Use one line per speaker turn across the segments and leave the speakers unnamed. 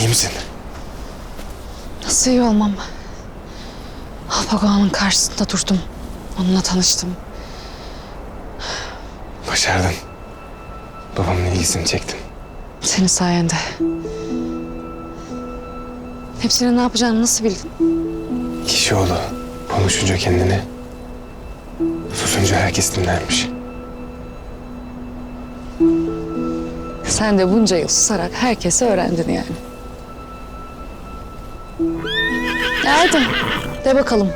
İyi misin?
Nasıl iyi olmam? Alpagağan'ın karşısında durdum. Onunla tanıştım.
Başardın. Babamın ilgisini çektin.
Senin sayende. Hepsinin ne yapacağını nasıl bildin?
Kişioğlu konuşunca kendini, susunca herkes dinlermiş.
Sen de bunca yıl susarak herkese öğrendin yani. E Hadi de bakalım.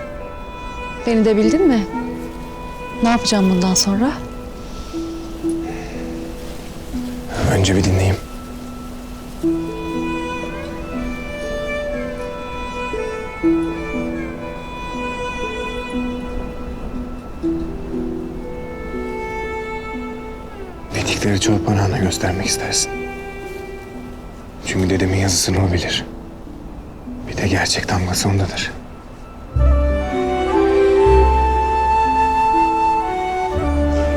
Beni de bildin mi? Ne yapacağım bundan sonra?
Önce bir dinleyeyim. Bildikleri çoğu panağına göstermek istersin. Çünkü dedemin yazısını o bilir. Bir de gerçek damgası ondadır.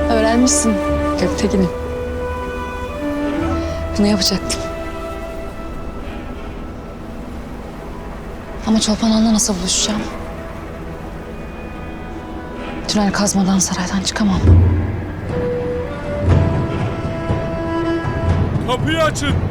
Öğrenmişsin Göktekin'im. Bunu yapacaktım. Ama Çolpan nasıl buluşacağım? Tünel kazmadan saraydan çıkamam.
Kapıyı açın.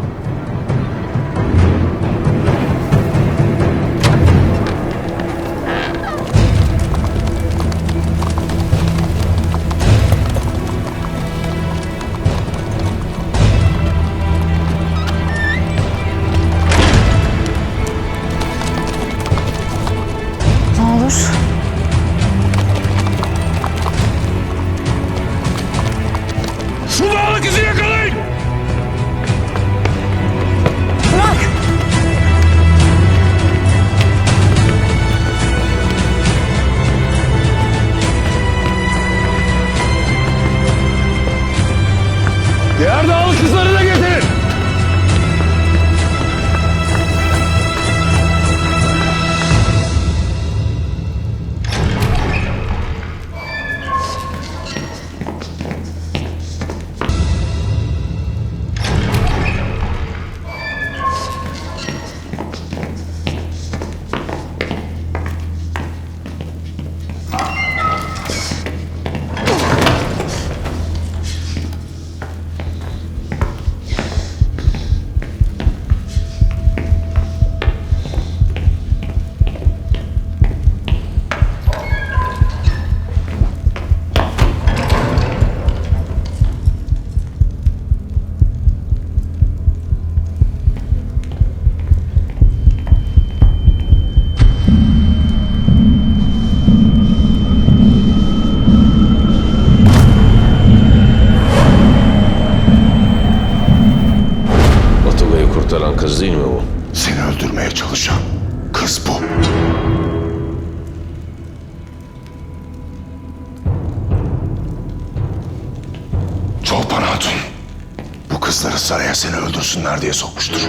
Kızları
saraya seni öldürsünler diye sokmuştur.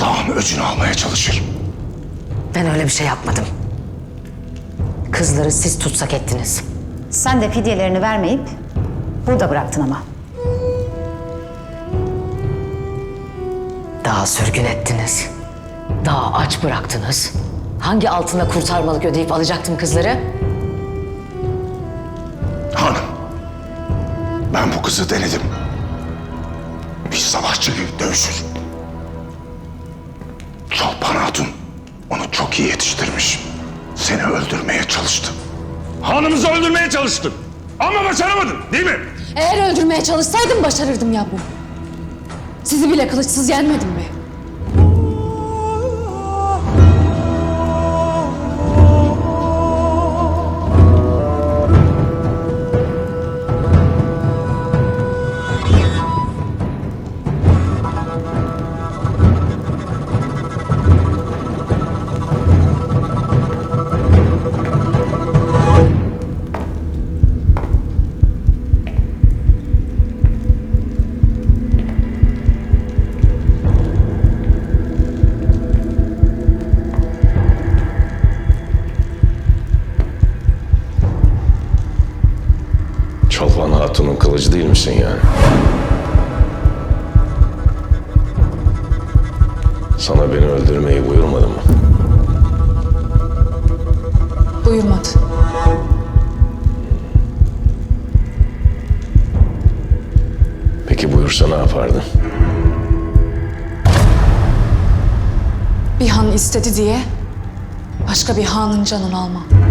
Dağın öcünü almaya çalışır.
Ben öyle bir şey yapmadım. Kızları siz tutsak ettiniz.
Sen de fidyelerini vermeyip burada bıraktın ama.
Daha sürgün ettiniz. Daha aç bıraktınız. Hangi altına kurtarmalık ödeyip alacaktım kızları?
Kızı denedim. Bir savaşçı gibi dövüşür. Çolpan Hatun onu çok iyi yetiştirmiş. Seni öldürmeye çalıştı.
Hanımızı öldürmeye çalıştın. Ama başaramadın değil mi?
Eğer öldürmeye çalışsaydım başarırdım ya bu. Sizi bile kılıçsız yenmedim mi?
Hatun'un kılıcı değil misin yani? Sana beni öldürmeyi buyurmadı mı?
Buyurmadı.
Peki buyursa ne yapardın?
Bir han istedi diye başka bir hanın canını almam.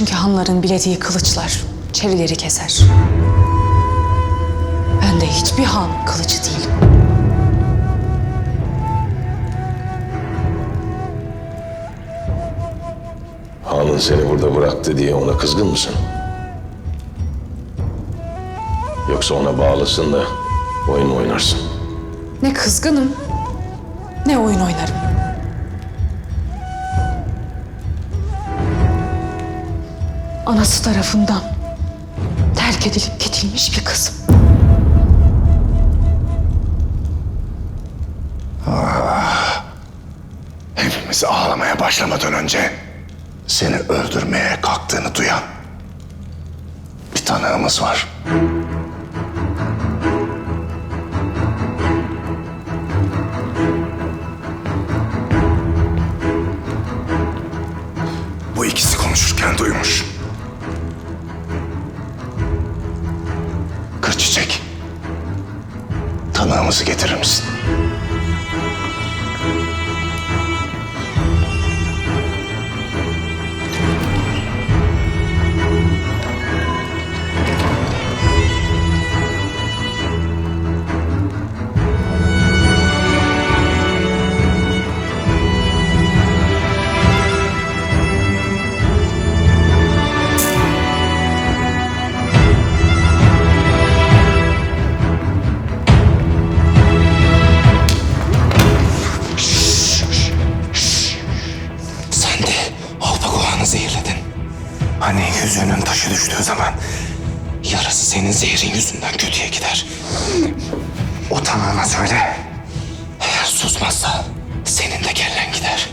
Çünkü hanların bilediği kılıçlar çerileri keser. Ben de hiçbir han kılıcı değilim.
Hanın seni burada bıraktı diye ona kızgın mısın? Yoksa ona bağlısın da oyun oynarsın?
Ne kızgınım ne oyun oynarım. Anası tarafından terk edilip gidilmiş bir kızım.
Hepimiz ağlamaya başlamadan önce seni öldürmeye kalktığını duyan bir tanığımız var. Tanığımızı getirir misin?
Yarası senin zehrin yüzünden kötüye gider. O tanığına söyle. Eğer susmazsa senin de kellen gider.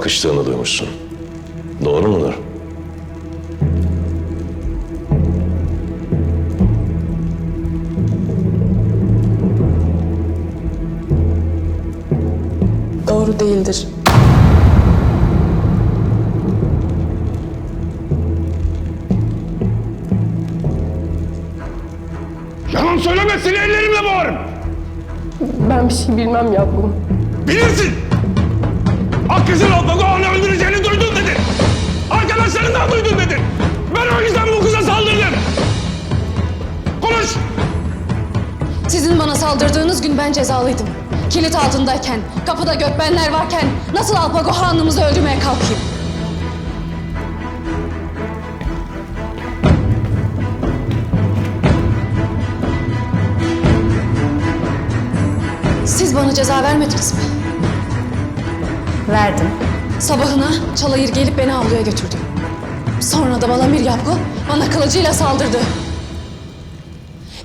Kalkıştığını duymuşsun. Doğru mudur?
Doğru değildir.
Yalan söylemezsin ellerimle boğarım.
Ben bir şey bilmem yavrum.
Bilirsin. Hakkısın Alpagoğan'ı öldüreceğini duydun dedin. Arkadaşlarından duydun dedin. Ben o yüzden bu kıza saldırdım. Konuş.
Sizin bana saldırdığınız gün ben cezalıydım. Kilit altındayken, kapıda gökbenler varken nasıl Alpago Hanım'ızı öldürmeye kalkayım? Siz bana ceza vermediniz mi?
Verdim.
Sabahına Çalayır gelip beni avluya götürdü. Sonra da Balamir Yapgu bana kılıcıyla saldırdı.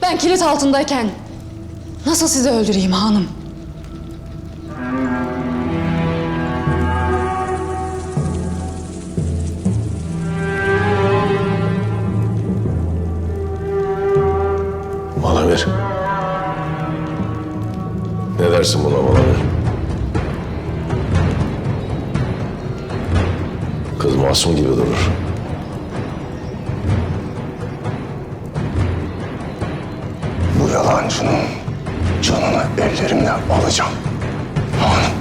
Ben kilit altındayken nasıl sizi öldüreyim hanım?
Malamir. dersin buna Malavi? Kız masum gibi durur.
Bu yalancının canını ellerimle alacağım. Han.